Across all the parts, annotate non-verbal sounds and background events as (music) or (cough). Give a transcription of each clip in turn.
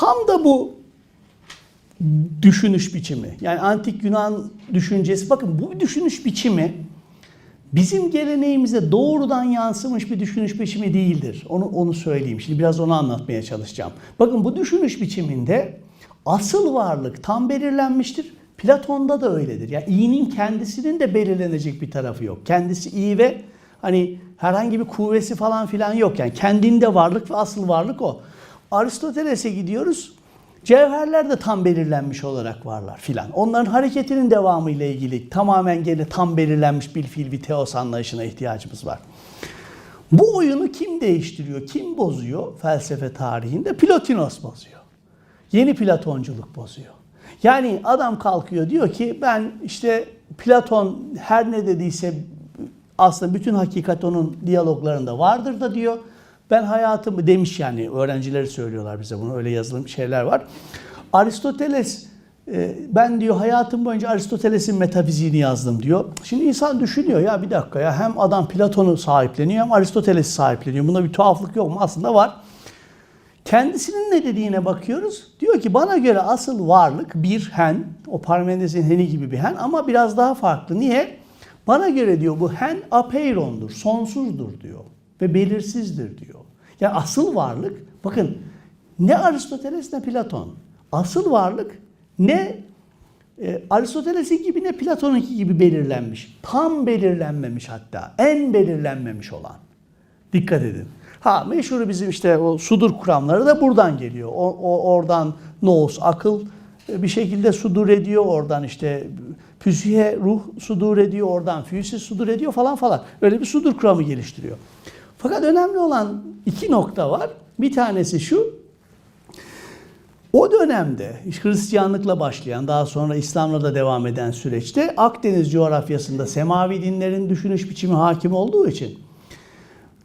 Tam da bu düşünüş biçimi. Yani antik Yunan düşüncesi. Bakın bu düşünüş biçimi bizim geleneğimize doğrudan yansımış bir düşünüş biçimi değildir. Onu onu söyleyeyim. Şimdi biraz onu anlatmaya çalışacağım. Bakın bu düşünüş biçiminde asıl varlık tam belirlenmiştir. Platon'da da öyledir. Yani iyinin kendisinin de belirlenecek bir tarafı yok. Kendisi iyi ve hani herhangi bir kuvvesi falan filan yok. Yani kendinde varlık ve asıl varlık o. Aristoteles'e gidiyoruz. Cevherler de tam belirlenmiş olarak varlar filan. Onların hareketinin devamı ile ilgili tamamen gene tam belirlenmiş bir fiil bir teos anlayışına ihtiyacımız var. Bu oyunu kim değiştiriyor, kim bozuyor felsefe tarihinde? Plotinos bozuyor. Yeni Platonculuk bozuyor. Yani adam kalkıyor diyor ki ben işte Platon her ne dediyse aslında bütün hakikat onun diyaloglarında vardır da diyor. Ben hayatımı demiş yani öğrencileri söylüyorlar bize bunu öyle yazılım şeyler var. Aristoteles e, ben diyor hayatım boyunca Aristoteles'in metafiziğini yazdım diyor. Şimdi insan düşünüyor ya bir dakika ya hem adam Platon'u sahipleniyor hem Aristoteles'i sahipleniyor. Bunda bir tuhaflık yok mu? Aslında var. Kendisinin ne dediğine bakıyoruz. Diyor ki bana göre asıl varlık bir hen, o Parmenides'in heni gibi bir hen ama biraz daha farklı. Niye? Bana göre diyor bu hen apeirondur, sonsuzdur diyor ve belirsizdir diyor. Yani asıl varlık, bakın ne Aristoteles ne Platon. Asıl varlık ne e, Aristoteles'in gibi ne Platon'unki gibi belirlenmiş. Tam belirlenmemiş hatta. En belirlenmemiş olan. Dikkat edin. Ha meşhur bizim işte o sudur kuramları da buradan geliyor. O, o oradan nous akıl e, bir şekilde sudur ediyor. Oradan işte püsihe ruh sudur ediyor. Oradan füsis sudur ediyor falan falan. Öyle bir sudur kuramı geliştiriyor. Fakat önemli olan iki nokta var. Bir tanesi şu. O dönemde Hristiyanlıkla başlayan daha sonra İslam'la da devam eden süreçte Akdeniz coğrafyasında semavi dinlerin düşünüş biçimi hakim olduğu için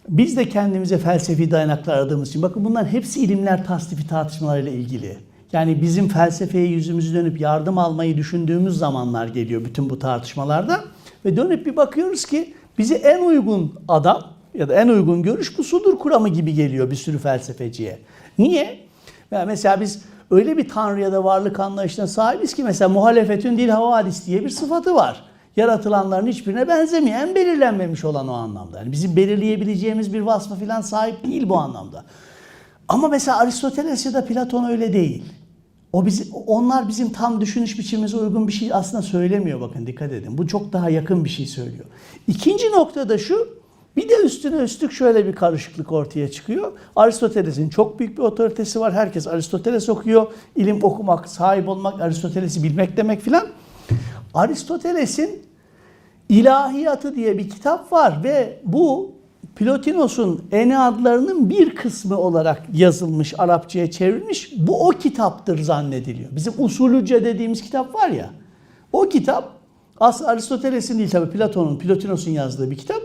biz de kendimize felsefi dayanaklar aradığımız için bakın bunların hepsi ilimler tasnifi tartışmalarıyla ilgili. Yani bizim felsefeye yüzümüzü dönüp yardım almayı düşündüğümüz zamanlar geliyor bütün bu tartışmalarda. Ve dönüp bir bakıyoruz ki bize en uygun adam ya da en uygun görüş bu sudur kuramı gibi geliyor bir sürü felsefeciye. Niye? Yani mesela biz öyle bir tanrı ya da varlık anlayışına sahibiz ki mesela muhalefetün dil havadis diye bir sıfatı var. Yaratılanların hiçbirine benzemiyor. En belirlenmemiş olan o anlamda. Yani bizim belirleyebileceğimiz bir vasfa falan sahip değil bu anlamda. Ama mesela Aristoteles ya da Platon öyle değil. O bizi, onlar bizim tam düşünüş biçimimize uygun bir şey aslında söylemiyor bakın dikkat edin. Bu çok daha yakın bir şey söylüyor. İkinci nokta da şu. Bir de üstüne üstlük şöyle bir karışıklık ortaya çıkıyor. Aristoteles'in çok büyük bir otoritesi var. Herkes Aristoteles okuyor. İlim okumak, sahip olmak, Aristoteles'i bilmek demek filan. Aristoteles'in İlahiyatı diye bir kitap var ve bu Plotinos'un Eneadlarının bir kısmı olarak yazılmış, Arapçaya çevrilmiş. Bu o kitaptır zannediliyor. Bizim usulüce dediğimiz kitap var ya. O kitap aslında Aristoteles'in değil tabii Platon'un, Plotinos'un yazdığı bir kitap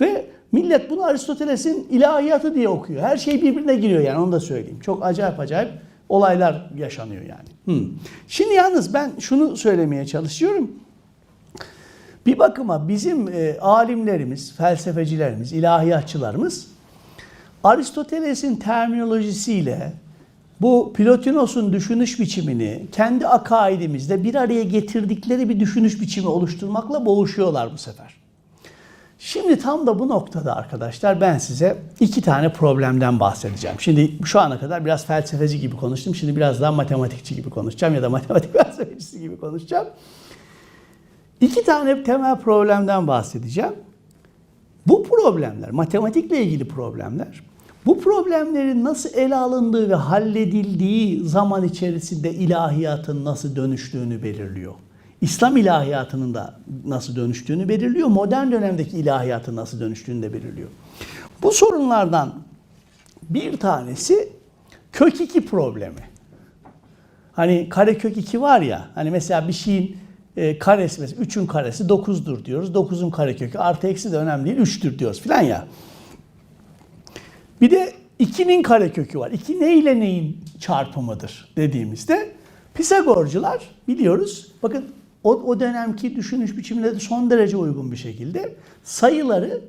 ve millet bunu Aristoteles'in ilahiyatı diye okuyor. Her şey birbirine giriyor yani onu da söyleyeyim. Çok acayip acayip olaylar yaşanıyor yani. Hmm. Şimdi yalnız ben şunu söylemeye çalışıyorum. Bir bakıma bizim e, alimlerimiz, felsefecilerimiz, ilahiyatçılarımız Aristoteles'in terminolojisiyle bu Plotinos'un düşünüş biçimini kendi akaidimizde bir araya getirdikleri bir düşünüş biçimi oluşturmakla boğuşuyorlar bu sefer. Şimdi tam da bu noktada arkadaşlar ben size iki tane problemden bahsedeceğim. Şimdi şu ana kadar biraz felsefeci gibi konuştum. Şimdi biraz daha matematikçi gibi konuşacağım ya da matematik (laughs) felsefecisi gibi konuşacağım. İki tane temel problemden bahsedeceğim. Bu problemler, matematikle ilgili problemler, bu problemlerin nasıl ele alındığı ve halledildiği zaman içerisinde ilahiyatın nasıl dönüştüğünü belirliyor. İslam ilahiyatının da nasıl dönüştüğünü belirliyor. Modern dönemdeki ilahiyatın nasıl dönüştüğünü de belirliyor. Bu sorunlardan bir tanesi kök 2 problemi. Hani kare kök 2 var ya, hani mesela bir şeyin e, karesi mesela 3'ün karesi 9'dur diyoruz. 9'un karekökü artı eksi de önemli değil 3'tür diyoruz filan ya. Bir de 2'nin karekökü var. 2 ne ile neyin çarpımıdır dediğimizde Pisagorcular biliyoruz. Bakın o, o dönemki düşünüş biçimine de son derece uygun bir şekilde sayıları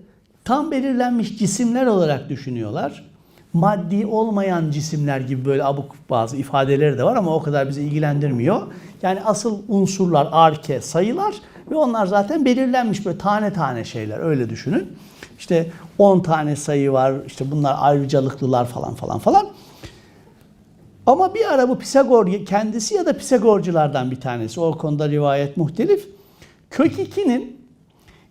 tam belirlenmiş cisimler olarak düşünüyorlar. maddi olmayan cisimler gibi böyle abuk bazı ifadeleri de var ama o kadar bizi ilgilendirmiyor. Yani asıl unsurlar arke sayılar ve onlar zaten belirlenmiş böyle tane tane şeyler öyle düşünün. İşte 10 tane sayı var işte bunlar ayrıcalıklılar falan falan falan. Ama bir ara bu Pisagor kendisi ya da Pisagorculardan bir tanesi o konuda rivayet muhtelif. Kök 2'nin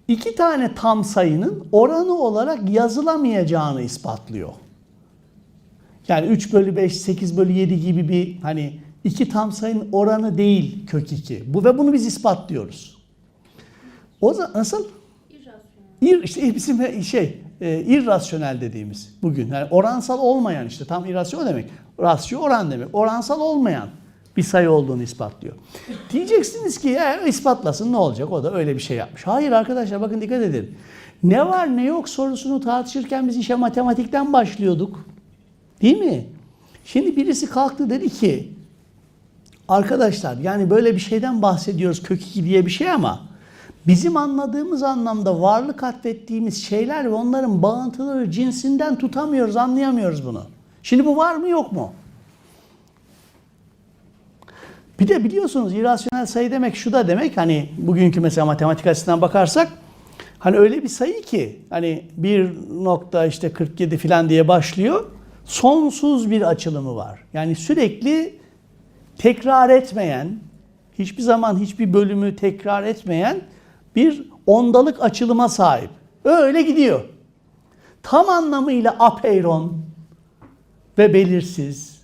iki tane tam sayının oranı olarak yazılamayacağını ispatlıyor. Yani 3 bölü 5, 8 bölü 7 gibi bir hani iki tam sayının oranı değil kök 2. Bu ve bunu biz ispatlıyoruz. O zaman nasıl? İr, işte bizim şey e, irrasyonel dediğimiz bugün. Yani oransal olmayan işte tam irrasyonel demek. Rasyo oran demek. Oransal olmayan bir sayı olduğunu ispatlıyor. Diyeceksiniz ki ya ispatlasın ne olacak? O da öyle bir şey yapmış. Hayır arkadaşlar bakın dikkat edin. Ne var ne yok sorusunu tartışırken biz işe matematikten başlıyorduk. Değil mi? Şimdi birisi kalktı dedi ki arkadaşlar yani böyle bir şeyden bahsediyoruz kök 2 diye bir şey ama bizim anladığımız anlamda varlık atfettiğimiz şeyler ve onların bağıntıları cinsinden tutamıyoruz, anlayamıyoruz bunu. Şimdi bu var mı yok mu? Bir de biliyorsunuz irrasyonel sayı demek şu da demek hani bugünkü mesela matematik açısından bakarsak hani öyle bir sayı ki hani 1 nokta işte 47 falan diye başlıyor. Sonsuz bir açılımı var. Yani sürekli tekrar etmeyen, hiçbir zaman hiçbir bölümü tekrar etmeyen bir ondalık açılıma sahip. Öyle gidiyor. Tam anlamıyla apeiron ve belirsiz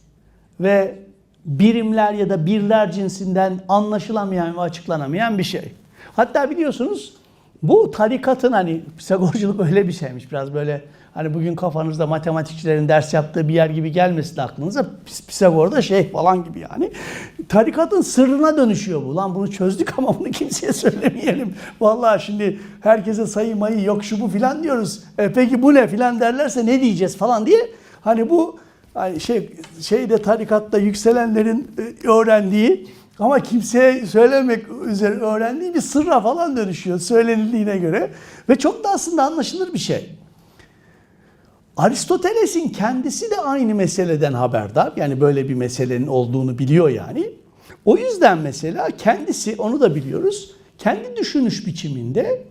ve birimler ya da birler cinsinden anlaşılamayan ve açıklanamayan bir şey. Hatta biliyorsunuz bu tarikatın hani Pisagorculuk (laughs) öyle bir şeymiş biraz böyle hani bugün kafanızda matematikçilerin ders yaptığı bir yer gibi gelmesin aklınıza Pisagor'da şey falan gibi yani. Tarikatın sırrına dönüşüyor bu. Lan bunu çözdük ama bunu kimseye söylemeyelim. Vallahi şimdi herkese sayı mayı yok şu bu filan diyoruz. E, peki bu ne filan derlerse ne diyeceğiz falan diye. Hani bu hani şey şeyde tarikatta yükselenlerin e, öğrendiği ama kimseye söylemek üzere öğrendiği bir sırra falan dönüşüyor söylenildiğine göre ve çok da aslında anlaşılır bir şey. Aristoteles'in kendisi de aynı meseleden haberdar. Yani böyle bir meselenin olduğunu biliyor yani. O yüzden mesela kendisi onu da biliyoruz. Kendi düşünüş biçiminde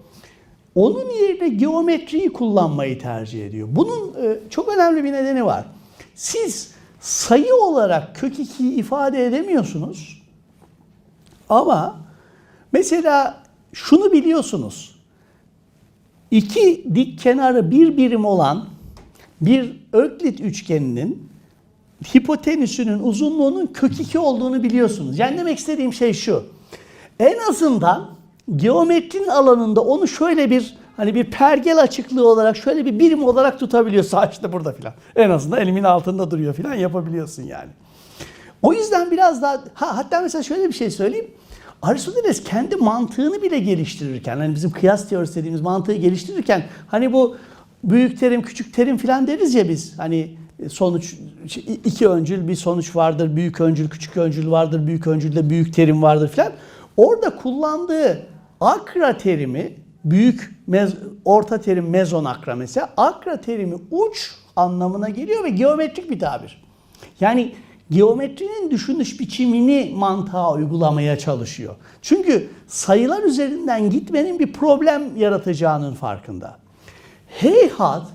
onun yerine geometriyi kullanmayı tercih ediyor. Bunun e, çok önemli bir nedeni var. Siz sayı olarak kök 2'yi ifade edemiyorsunuz. Ama mesela şunu biliyorsunuz. İki dik kenarı bir birim olan bir Öklit üçgeninin hipotenüsünün uzunluğunun kök 2 olduğunu biliyorsunuz. Yani demek istediğim şey şu. En azından geometrinin alanında onu şöyle bir hani bir pergel açıklığı olarak şöyle bir birim olarak tutabiliyorsa (laughs) işte burada filan. En azından elimin altında duruyor filan yapabiliyorsun yani. O yüzden biraz daha ha, hatta mesela şöyle bir şey söyleyeyim. Aristoteles kendi mantığını bile geliştirirken hani bizim kıyas teorisi dediğimiz mantığı geliştirirken hani bu büyük terim küçük terim filan deriz ya biz hani sonuç iki öncül bir sonuç vardır büyük öncül küçük öncül vardır büyük öncülde büyük terim vardır filan orada kullandığı akra terimi büyük mez, orta terim mezonakra mesela akra terimi uç anlamına geliyor ve geometrik bir tabir. Yani geometrinin düşünüş biçimini mantığa uygulamaya çalışıyor. Çünkü sayılar üzerinden gitmenin bir problem yaratacağının farkında. Heyhat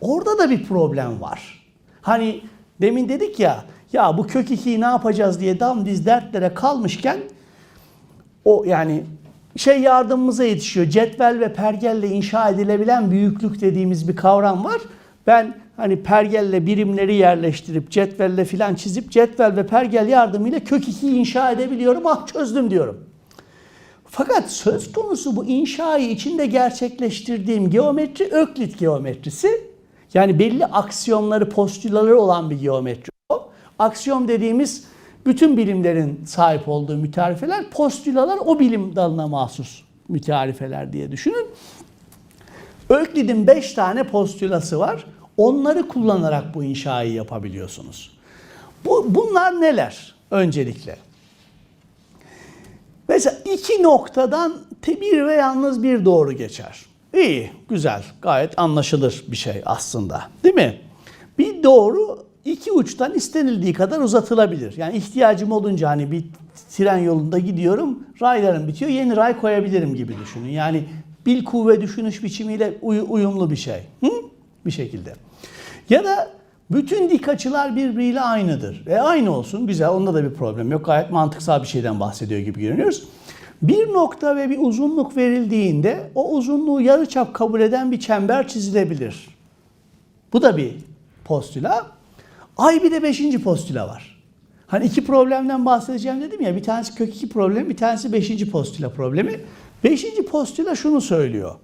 orada da bir problem var. Hani demin dedik ya ya bu kök 2'yi ne yapacağız diye dam diz dertlere kalmışken o yani şey yardımımıza yetişiyor. Cetvel ve pergelle inşa edilebilen büyüklük dediğimiz bir kavram var. Ben hani pergelle birimleri yerleştirip cetvelle filan çizip cetvel ve pergel yardımıyla kök 2'yi inşa edebiliyorum. Ah çözdüm diyorum. Fakat söz konusu bu inşayı içinde gerçekleştirdiğim geometri Öklit geometrisi. Yani belli aksiyonları, postülaları olan bir geometri o. Aksiyom dediğimiz bütün bilimlerin sahip olduğu mütarifeler, postülalar o bilim dalına mahsus mütarifeler diye düşünün. Öklid'in 5 tane postülası var. Onları kullanarak bu inşayı yapabiliyorsunuz. Bu, bunlar neler öncelikle? Mesela iki noktadan bir ve yalnız bir doğru geçer. İyi, güzel, gayet anlaşılır bir şey aslında. Değil mi? Bir doğru iki uçtan istenildiği kadar uzatılabilir. Yani ihtiyacım olunca hani bir tren yolunda gidiyorum, raylarım bitiyor, yeni ray koyabilirim gibi düşünün. Yani bil kuvve düşünüş biçimiyle uy- uyumlu bir şey. Hı? Bir şekilde. Ya da bütün dik açılar birbiriyle aynıdır. E aynı olsun, güzel, onda da bir problem yok. Gayet mantıksal bir şeyden bahsediyor gibi görünüyoruz. Bir nokta ve bir uzunluk verildiğinde o uzunluğu yarıçap kabul eden bir çember çizilebilir. Bu da bir postüla. Ay bir de beşinci postüla var. Hani iki problemden bahsedeceğim dedim ya. Bir tanesi kök iki problemi, bir tanesi beşinci postüla problemi. Beşinci postüla şunu söylüyor.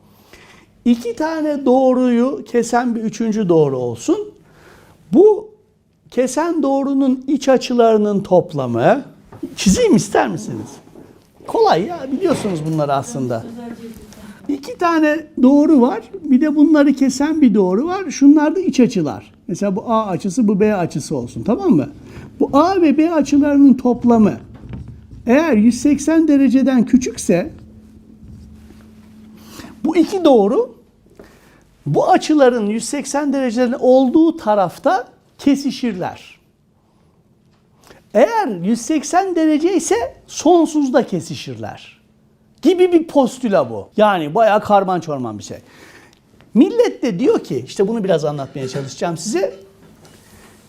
İki tane doğruyu kesen bir üçüncü doğru olsun. Bu kesen doğrunun iç açılarının toplamı. Çizeyim ister misiniz? Kolay ya biliyorsunuz bunları aslında. İki tane doğru var. Bir de bunları kesen bir doğru var. Şunlar da iç açılar. Mesela bu A açısı bu B açısı olsun tamam mı? Bu A ve B açılarının toplamı eğer 180 dereceden küçükse bu iki doğru bu açıların 180 dereceden olduğu tarafta kesişirler. Eğer 180 derece ise sonsuzda kesişirler. Gibi bir postüla bu. Yani bayağı karman çorman bir şey. Millet de diyor ki, işte bunu biraz anlatmaya çalışacağım size.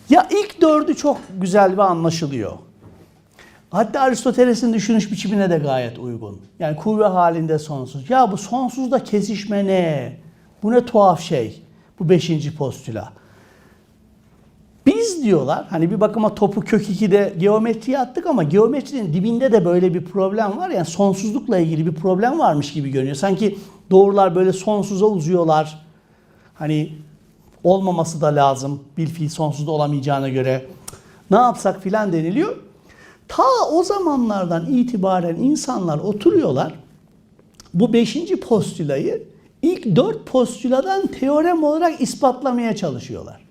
Ya ilk dördü çok güzel ve anlaşılıyor. Hatta Aristoteles'in düşünüş biçimine de gayet uygun. Yani kuvve halinde sonsuz. Ya bu sonsuzda kesişme ne? Bu ne tuhaf şey. Bu beşinci postüla. Biz diyorlar hani bir bakıma topu kök 2'de geometriye attık ama geometrinin dibinde de böyle bir problem var. Yani sonsuzlukla ilgili bir problem varmış gibi görünüyor. Sanki doğrular böyle sonsuza uzuyorlar. Hani olmaması da lazım. Bir fiil sonsuzda olamayacağına göre ne yapsak filan deniliyor. Ta o zamanlardan itibaren insanlar oturuyorlar. Bu beşinci postülayı ilk dört postüladan teorem olarak ispatlamaya çalışıyorlar.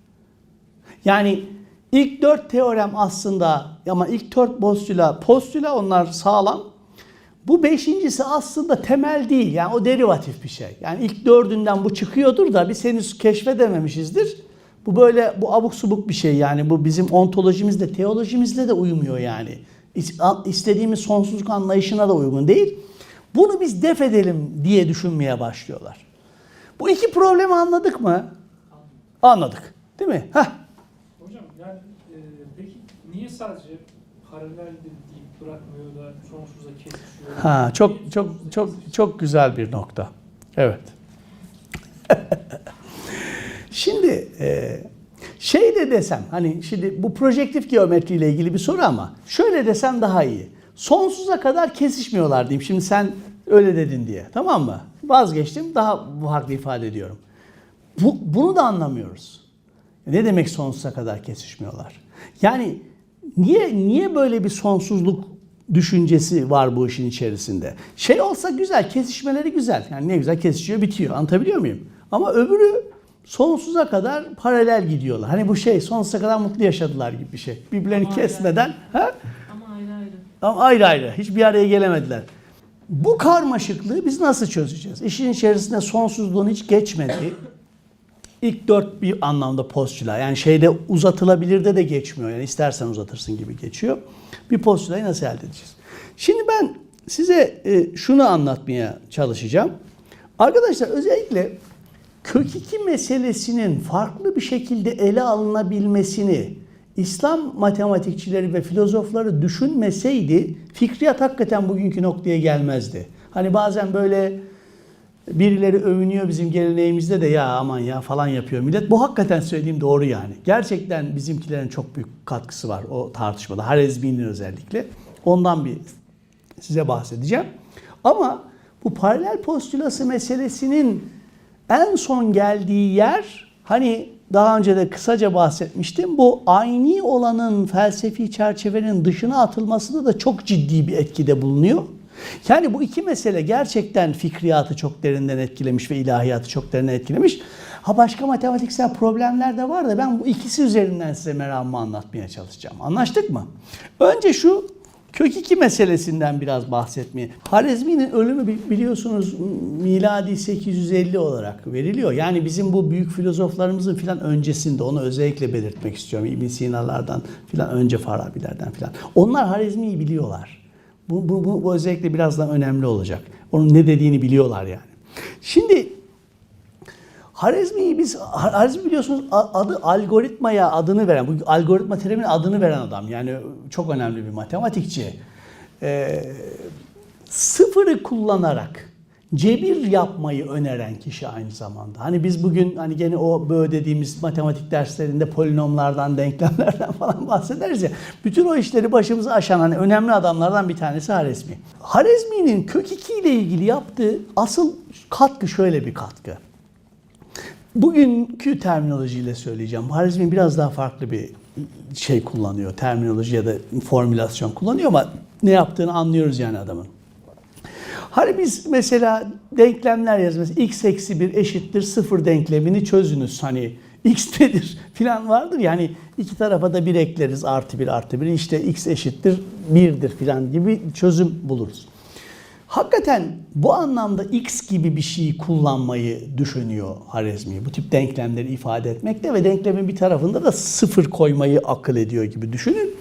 Yani ilk dört teorem aslında ama ilk dört postüla, postüla onlar sağlam. Bu beşincisi aslında temel değil. Yani o derivatif bir şey. Yani ilk dördünden bu çıkıyordur da biz henüz keşfedememişizdir. Bu böyle bu abuk subuk bir şey yani. Bu bizim ontolojimizle, teolojimizle de uymuyor yani. İs- İstediğimiz sonsuzluk anlayışına da uygun değil. Bunu biz def edelim diye düşünmeye başlıyorlar. Bu iki problemi anladık mı? Anladık. Değil mi? Heh. Hocam yani e, peki niye sadece paraleldir deyip bırakmıyor da sonsuza kesişiyor? Ha çok Niye çok çok kesişiyor? çok güzel bir nokta. Evet. (laughs) şimdi e, şey de desem hani şimdi bu projektif geometri ile ilgili bir soru ama şöyle desem daha iyi. Sonsuza kadar kesişmiyorlar diyeyim. Şimdi sen öyle dedin diye. Tamam mı? Vazgeçtim. Daha farklı ifade ediyorum. Bu, bunu da anlamıyoruz. Ne demek sonsuza kadar kesişmiyorlar? Yani niye niye böyle bir sonsuzluk düşüncesi var bu işin içerisinde? Şey olsa güzel, kesişmeleri güzel. Yani ne güzel kesişiyor, bitiyor. Anlatabiliyor muyum? Ama öbürü sonsuza kadar paralel gidiyorlar. Hani bu şey sonsuza kadar mutlu yaşadılar gibi bir şey. Birbirlerini Ama kesmeden ha? Ama ayrı ayrı. Hiçbir araya gelemediler. Bu karmaşıklığı biz nasıl çözeceğiz? İşin içerisinde sonsuzluğun hiç geçmediği ilk dört bir anlamda postüla. Yani şeyde uzatılabilir de de geçmiyor. Yani istersen uzatırsın gibi geçiyor. Bir postülayı nasıl elde edeceğiz? Şimdi ben size e, şunu anlatmaya çalışacağım. Arkadaşlar özellikle kök iki meselesinin farklı bir şekilde ele alınabilmesini İslam matematikçileri ve filozofları düşünmeseydi fikriyat hakikaten bugünkü noktaya gelmezdi. Hani bazen böyle birileri övünüyor bizim geleneğimizde de ya aman ya falan yapıyor millet. Bu hakikaten söylediğim doğru yani. Gerçekten bizimkilerin çok büyük katkısı var o tartışmada. Harezmi'nin özellikle. Ondan bir size bahsedeceğim. Ama bu paralel postülası meselesinin en son geldiği yer hani daha önce de kısaca bahsetmiştim. Bu aynı olanın felsefi çerçevenin dışına atılmasında da çok ciddi bir etkide bulunuyor. Yani bu iki mesele gerçekten fikriyatı çok derinden etkilemiş ve ilahiyatı çok derinden etkilemiş. Ha başka matematiksel problemler de var da ben bu ikisi üzerinden size meramımı anlatmaya çalışacağım. Anlaştık mı? Önce şu kök 2 meselesinden biraz bahsetmeye. Harizmi'nin ölümü bi- biliyorsunuz miladi 850 olarak veriliyor. Yani bizim bu büyük filozoflarımızın filan öncesinde onu özellikle belirtmek istiyorum. İbn Sina'lardan filan önce Farabilerden filan. Onlar Harizmi'yi biliyorlar. Bu, bu, bu, bu özellikle birazdan önemli olacak. Onun ne dediğini biliyorlar yani. Şimdi Harizmi'yi biz, Harizmi biliyorsunuz adı algoritmaya adını veren, bu algoritma teriminin adını veren adam. Yani çok önemli bir matematikçi. Ee, sıfırı kullanarak cebir yapmayı öneren kişi aynı zamanda. Hani biz bugün hani gene o böyle dediğimiz matematik derslerinde polinomlardan, denklemlerden (laughs) falan bahsederiz ya. Bütün o işleri başımıza aşan hani önemli adamlardan bir tanesi Harizmi. Harizmi'nin kök 2 ile ilgili yaptığı asıl katkı şöyle bir katkı. Bugünkü terminolojiyle söyleyeceğim. Harizmi biraz daha farklı bir şey kullanıyor. Terminoloji ya da formülasyon kullanıyor ama ne yaptığını anlıyoruz yani adamın. Hani biz mesela denklemler yazıyoruz. x eksi 1 eşittir 0 denklemini çözünüz. Hani x (laughs) nedir filan vardır. Yani iki tarafa da 1 ekleriz. Artı 1 artı 1 işte x eşittir 1'dir filan gibi çözüm buluruz. Hakikaten bu anlamda x gibi bir şeyi kullanmayı düşünüyor Harizmi. Bu tip denklemleri ifade etmekte ve denklemin bir tarafında da sıfır koymayı akıl ediyor gibi düşünün.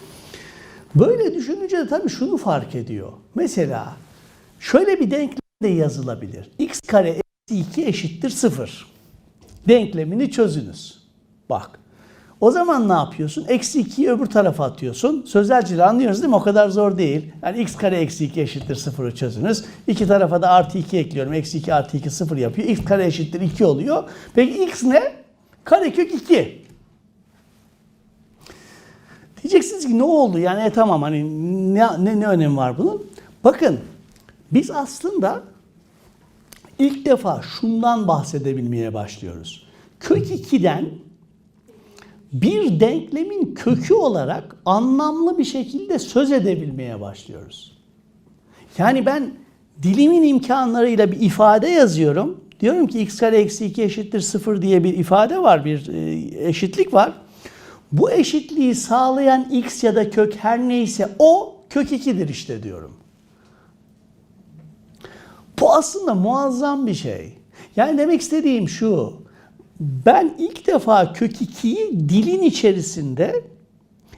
Böyle düşününce de tabii şunu fark ediyor. Mesela şöyle bir denklem de yazılabilir. x kare eksi 2 eşittir 0. Denklemini çözünüz. Bak. O zaman ne yapıyorsun? Eksi 2'yi öbür tarafa atıyorsun. Sözelciliği anlıyoruz değil mi? O kadar zor değil. Yani x kare eksi 2 eşittir 0'ı çözünüz. İki tarafa da artı 2 ekliyorum. Eksi 2 artı 2 0 yapıyor. x kare eşittir 2 oluyor. Peki x ne? Karekök 2. Diyeceksiniz ki ne oldu? Yani e, tamam hani ne, ne, ne önemi var bunun? Bakın biz aslında ilk defa şundan bahsedebilmeye başlıyoruz. Kök 2'den bir denklemin kökü olarak anlamlı bir şekilde söz edebilmeye başlıyoruz. Yani ben dilimin imkanlarıyla bir ifade yazıyorum. Diyorum ki x kare eksi 2 eşittir 0 diye bir ifade var, bir e, eşitlik var. Bu eşitliği sağlayan x ya da kök her neyse o kök 2'dir işte diyorum. Bu aslında muazzam bir şey. Yani demek istediğim şu. Ben ilk defa kök 2'yi dilin içerisinde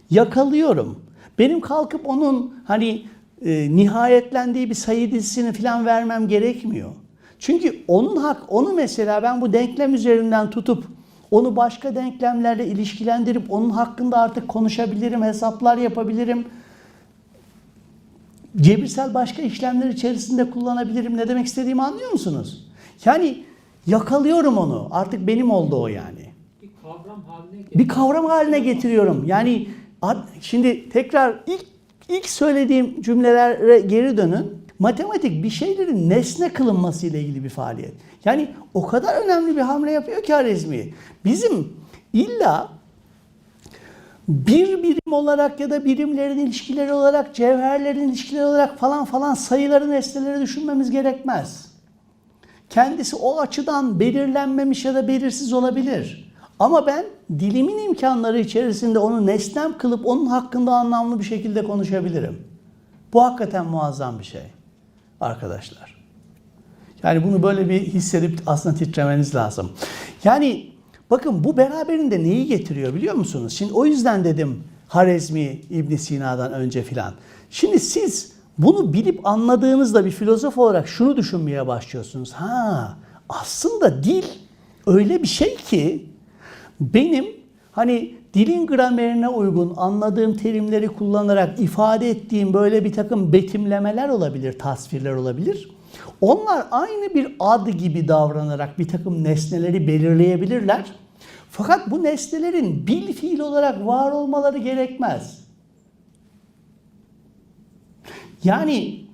yakalıyorum. Benim kalkıp onun hani e, nihayetlendiği bir sayı dizisini falan vermem gerekmiyor. Çünkü onun hak onu mesela ben bu denklem üzerinden tutup onu başka denklemlerle ilişkilendirip onun hakkında artık konuşabilirim, hesaplar yapabilirim. Cebirsel başka işlemler içerisinde kullanabilirim. Ne demek istediğimi anlıyor musunuz? Yani yakalıyorum onu. Artık benim oldu o yani. Bir kavram haline Bir kavram haline getiriyorum. Yani şimdi tekrar ilk ilk söylediğim cümlelere geri dönün. Matematik bir şeylerin nesne kılınması ile ilgili bir faaliyet. Yani o kadar önemli bir hamle yapıyor ki Harizmi. Bizim illa bir birim olarak ya da birimlerin ilişkileri olarak, cevherlerin ilişkileri olarak falan falan sayıları, nesneleri düşünmemiz gerekmez. Kendisi o açıdan belirlenmemiş ya da belirsiz olabilir. Ama ben dilimin imkanları içerisinde onu nesnem kılıp onun hakkında anlamlı bir şekilde konuşabilirim. Bu hakikaten muazzam bir şey arkadaşlar. Yani bunu böyle bir hissedip aslında titremeniz lazım. Yani bakın bu beraberinde neyi getiriyor biliyor musunuz? Şimdi o yüzden dedim Harezmi İbn Sina'dan önce filan. Şimdi siz bunu bilip anladığınızda bir filozof olarak şunu düşünmeye başlıyorsunuz. Ha aslında dil öyle bir şey ki benim hani dilin gramerine uygun anladığım terimleri kullanarak ifade ettiğim böyle bir takım betimlemeler olabilir, tasvirler olabilir. Onlar aynı bir ad gibi davranarak bir takım nesneleri belirleyebilirler. Fakat bu nesnelerin bil fiil olarak var olmaları gerekmez. Yani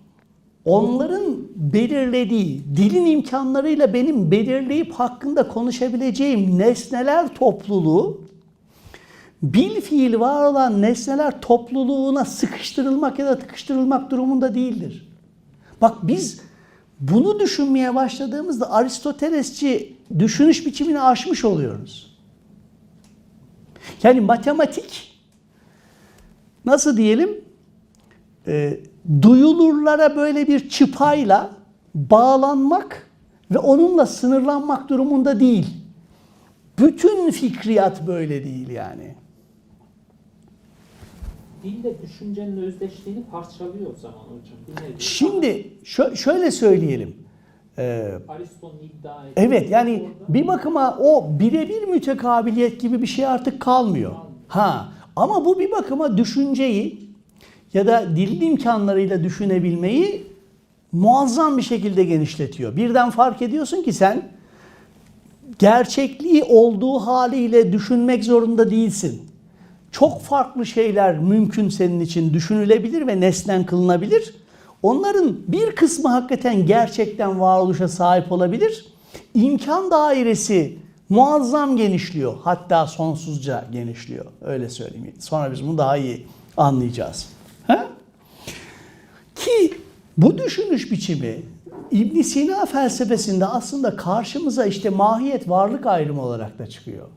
onların belirlediği dilin imkanlarıyla benim belirleyip hakkında konuşabileceğim nesneler topluluğu bil fiil var olan nesneler topluluğuna sıkıştırılmak ya da tıkıştırılmak durumunda değildir. Bak biz bunu düşünmeye başladığımızda Aristotelesçi düşünüş biçimini aşmış oluyoruz. Yani matematik nasıl diyelim e, duyulurlara böyle bir çıpayla bağlanmak ve onunla sınırlanmak durumunda değil. Bütün fikriyat böyle değil yani. Dille düşüncenin özdeşliğini parçalıyor o zaman hocam. Şimdi şö- şöyle söyleyelim. Ee, Evet yani orada- bir bakıma o birebir mütekabiliyet gibi bir şey artık kalmıyor. Ha ama bu bir bakıma düşünceyi ya da dilin imkanlarıyla düşünebilmeyi muazzam bir şekilde genişletiyor. Birden fark ediyorsun ki sen gerçekliği olduğu haliyle düşünmek zorunda değilsin. Çok farklı şeyler mümkün senin için düşünülebilir ve nesnen kılınabilir. Onların bir kısmı hakikaten gerçekten varoluşa sahip olabilir. İmkan dairesi muazzam genişliyor. Hatta sonsuzca genişliyor. Öyle söyleyeyim. Sonra biz bunu daha iyi anlayacağız. Bu düşünüş biçimi İbn Sina felsefesinde aslında karşımıza işte mahiyet varlık ayrımı olarak da çıkıyor.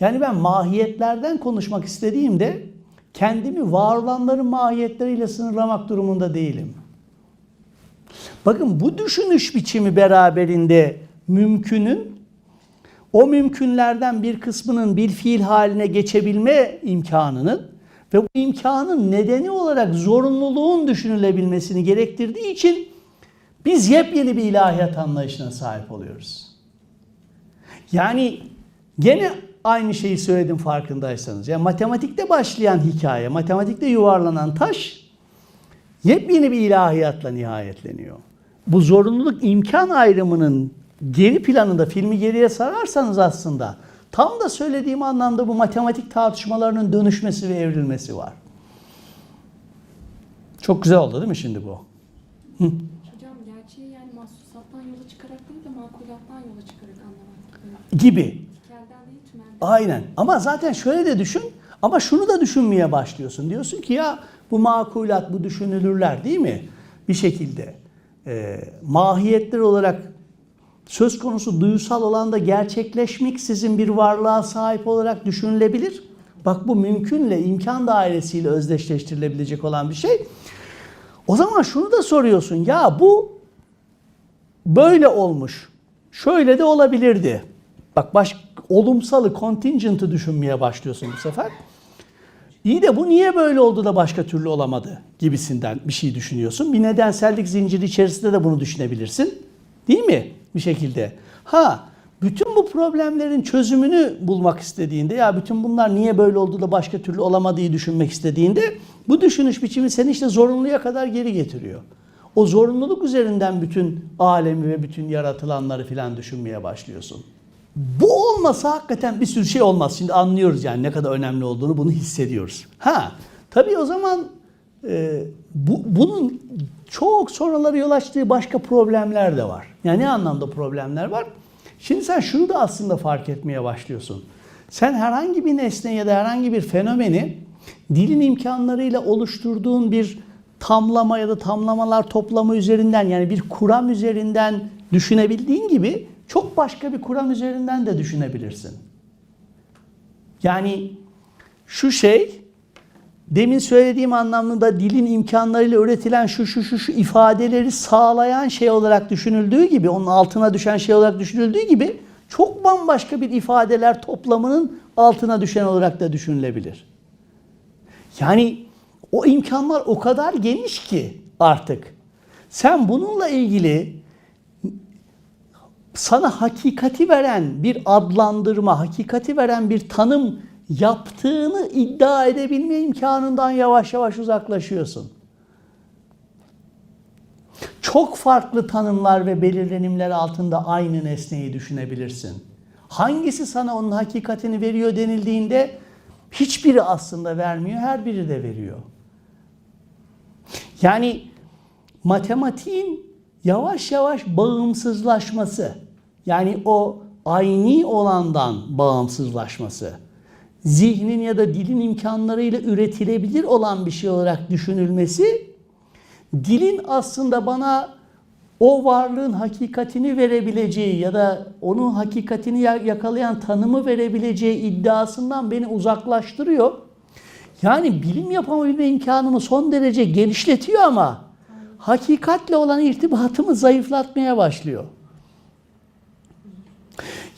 Yani ben mahiyetlerden konuşmak istediğimde kendimi var olanların mahiyetleriyle sınırlamak durumunda değilim. Bakın bu düşünüş biçimi beraberinde mümkünün o mümkünlerden bir kısmının bir fiil haline geçebilme imkanının ve bu imkanın nedeni olarak zorunluluğun düşünülebilmesini gerektirdiği için biz yepyeni bir ilahiyat anlayışına sahip oluyoruz. Yani gene aynı şeyi söyledim farkındaysanız. Yani matematikte başlayan hikaye, matematikte yuvarlanan taş yepyeni bir ilahiyatla nihayetleniyor. Bu zorunluluk imkan ayrımının geri planında filmi geriye sararsanız aslında tam da söylediğim anlamda bu matematik tartışmalarının dönüşmesi ve evrilmesi var. Çok güzel oldu değil mi şimdi bu? Hocam gerçeği yani mahsusattan yola çıkarak değil de makulattan yola çıkarak anlamak. Gibi. Aynen. Ama zaten şöyle de düşün. Ama şunu da düşünmeye başlıyorsun. Diyorsun ki ya bu makulat, bu düşünülürler değil mi? Bir şekilde. Ee, mahiyetler olarak söz konusu duyusal olanda gerçekleşmek sizin bir varlığa sahip olarak düşünülebilir. Bak bu mümkünle, imkan dairesiyle özdeşleştirilebilecek olan bir şey. O zaman şunu da soruyorsun. Ya bu böyle olmuş. Şöyle de olabilirdi. Bak baş, olumsalı, contingent'ı düşünmeye başlıyorsun bu sefer. İyi de bu niye böyle oldu da başka türlü olamadı gibisinden bir şey düşünüyorsun. Bir nedensellik zinciri içerisinde de bunu düşünebilirsin. Değil mi? Bir şekilde. Ha, bütün bu problemlerin çözümünü bulmak istediğinde ya bütün bunlar niye böyle oldu da başka türlü olamadığı düşünmek istediğinde bu düşünüş biçimi seni işte zorunluya kadar geri getiriyor. O zorunluluk üzerinden bütün alemi ve bütün yaratılanları filan düşünmeye başlıyorsun. Bu olmasa hakikaten bir sürü şey olmaz. Şimdi anlıyoruz yani ne kadar önemli olduğunu bunu hissediyoruz. Ha tabii o zaman e, bu, bunun çok sonraları yol açtığı başka problemler de var. Yani ne anlamda problemler var? Şimdi sen şunu da aslında fark etmeye başlıyorsun. Sen herhangi bir nesne ya da herhangi bir fenomeni dilin imkanlarıyla oluşturduğun bir tamlama ya da tamlamalar toplamı üzerinden yani bir kuram üzerinden düşünebildiğin gibi çok başka bir kuram üzerinden de düşünebilirsin. Yani şu şey demin söylediğim anlamda dilin imkanlarıyla üretilen şu şu şu şu ifadeleri sağlayan şey olarak düşünüldüğü gibi, onun altına düşen şey olarak düşünüldüğü gibi çok bambaşka bir ifadeler toplamının altına düşen olarak da düşünülebilir. Yani o imkanlar o kadar geniş ki artık. Sen bununla ilgili sana hakikati veren bir adlandırma, hakikati veren bir tanım yaptığını iddia edebilme imkanından yavaş yavaş uzaklaşıyorsun. Çok farklı tanımlar ve belirlenimler altında aynı nesneyi düşünebilirsin. Hangisi sana onun hakikatini veriyor denildiğinde hiçbiri aslında vermiyor, her biri de veriyor. Yani matematiğin yavaş yavaş bağımsızlaşması, yani o ayni olandan bağımsızlaşması, zihnin ya da dilin imkanlarıyla üretilebilir olan bir şey olarak düşünülmesi, dilin aslında bana o varlığın hakikatini verebileceği ya da onun hakikatini yakalayan tanımı verebileceği iddiasından beni uzaklaştırıyor. Yani bilim yapabilme imkanımı son derece genişletiyor ama hakikatle olan irtibatımı zayıflatmaya başlıyor.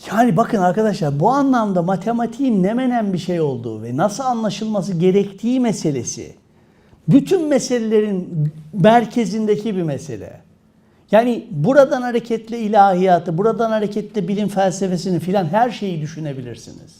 Yani bakın arkadaşlar bu anlamda matematiğin ne menen bir şey olduğu ve nasıl anlaşılması gerektiği meselesi bütün meselelerin merkezindeki bir mesele. Yani buradan hareketle ilahiyatı, buradan hareketle bilim felsefesini filan her şeyi düşünebilirsiniz.